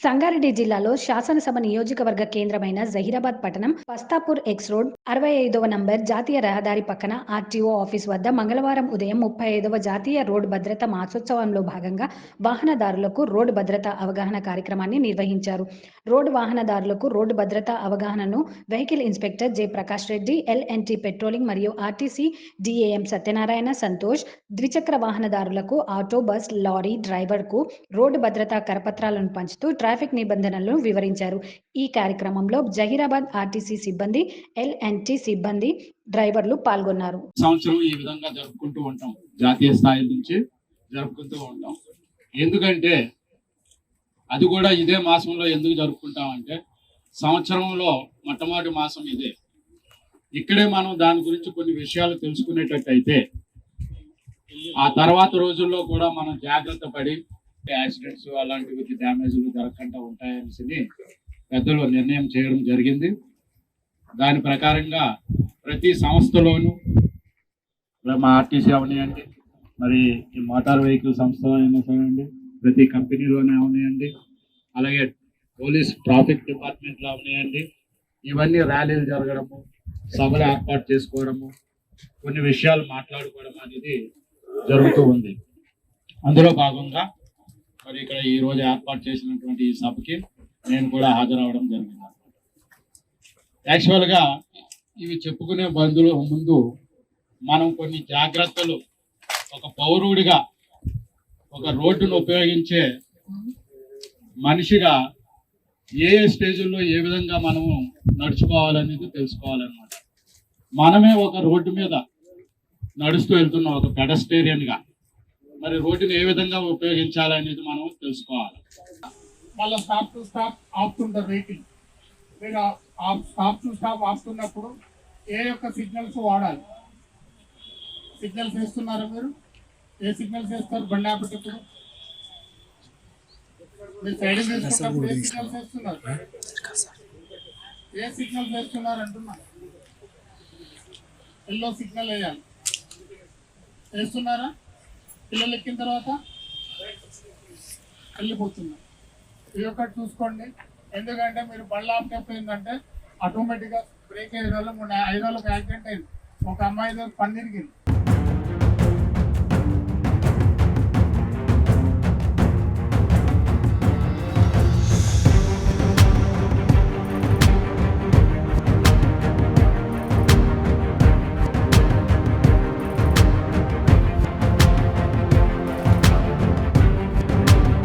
సంగారెడ్డి జిల్లాలో శాసనసభ నియోజకవర్గ కేంద్రమైన జహీరాబాద్ పట్టణం పస్తాపూర్ ఎక్స్ రోడ్ అరవై ఐదవ నంబర్ జాతీయ రహదారి పక్కన ఆర్టీఓ ఆఫీస్ వద్ద మంగళవారం ఉదయం ముప్పై ఐదవ జాతీయ రోడ్డు భద్రత మాసోత్సవంలో భాగంగా వాహనదారులకు రోడ్డు భద్రత అవగాహన కార్యక్రమాన్ని నిర్వహించారు. రోడ్డు వాహనదారులకు రోడ్డు భద్రత అవగాహనను vehicle inspector J Prakash Reddy LNT patrolling మరియు ఆర్టీసీ డిఏఎం సత్యనారాయణ సంతోష్ ద్విచక్ర వాహనదారులకు ఆటో బస్ లారీ డ్రైవర్కు రోడ్డు భద్రతా కరపత్రాలను పంచుతూ ట్రాఫిక్ నిబంధనలను వివరించారు. ఈ కార్యక్రమంలో జహీరాబాద్ ఆర్టీసీ సిబ్బంది ఎల్ఎన్టీ సిబ్బంది డ్రైవర్లు పాల్గొన్నారు. సంవత్సరం ఈ విధంగా జరుపుకుంటూ ఉంటాం. జాతీయ స్థాయి నుంచి జరుపుకుంటూ ఉంటాం. ఎందుకంటే అది కూడా ఇదే మాసంలో ఎందుకు జరుపుకుంటాం అంటే సంవత్సరంలో మొట్టమొదటి మాసం ఇదే. ఇక్కడే మనం దాని గురించి కొన్ని విషయాలు తెలుసుకునేటట్టయితే ఆ తర్వాత రోజుల్లో కూడా మనం జాగ్రత్త పడి యాక్సిడెంట్స్ అలాంటివి డ్యామేజ్లు జరగకుండా ఉంటాయనేసి పెద్దలు నిర్ణయం చేయడం జరిగింది. దాని ప్రకారంగా ప్రతి సంస్థలోనూ మా ఆర్టీసీ అవనియండి మరి ఈ మోటార్ వెహికల్ సంస్థ అయినా సరేనండి ప్రతి కంపెనీలోనే అవనియండి అలాగే పోలీస్ ట్రాఫిక్ డిపార్ట్మెంట్లో అవనియండి ఇవన్నీ ర్యాలీలు జరగడము సభలు ఏర్పాటు చేసుకోవడము కొన్ని విషయాలు మాట్లాడుకోవడం అనేది జరుగుతూ ఉంది. అందులో భాగంగా మరి ఇక్కడ ఈ రోజు ఏర్పాటు చేసినటువంటి ఈ సభకి నేను కూడా హాజరవడం జరిగింది. యాక్చువల్గా ఇవి చెప్పుకునే బంధువుల ముందు మనం కొన్ని జాగ్రత్తలు ఒక పౌరుడిగా ఒక రోడ్డును ఉపయోగించే మనిషిగా ఏ ఏ స్టేజ్లో ఏ విధంగా మనము నడుచుకోవాలనేది తెలుసుకోవాలన్నమాట. మనమే ఒక రోడ్డు మీద నడుస్తూ వెళ్తున్నాం ఒక పెడస్టేరియన్గా మరి రోడ్డుని ఏ విధంగా ఉపయోగించాలనేది మనం తెలుసుకోవాలి. మళ్ళీ స్టాప్ టు స్టాప్ ఆపుతుంటారు వెహికల్ మీరు స్టాప్ టు స్టాప్ ఆపుతున్నప్పుడు ఏ యొక్క సిగ్నల్స్ వాడాలి? సిగ్నల్స్ వేస్తున్నారా మీరు? ఏ సిగ్నల్స్ వేస్తారు? బండి ఆపేటప్పుడు? మీరు సైడ్ వేసుకున్నప్పుడు ఏ సిగ్నల్స్ వేస్తున్నారు? ఏ సిగ్నల్స్ వేస్తున్నారు అంటున్నా? ఎల్లో సిగ్నల్ వేయాలి. వేస్తున్నారా? పిల్లలు ఎక్కిన తర్వాత వెళ్ళిపోతున్నారు. ఇది ఒకటి చూసుకోండి. ఎందుకంటే మీరు బళ్ళ ఆపినప్పుడు ఏంటంటే ఆటోమేటిక్గా బ్రేక్ అయ్యే వాళ్ళు మొన్న ఐదు వాళ్ళకి యాక్సిడెంట్ అయింది. ఒక అమ్మాయి పని తిరిగింది.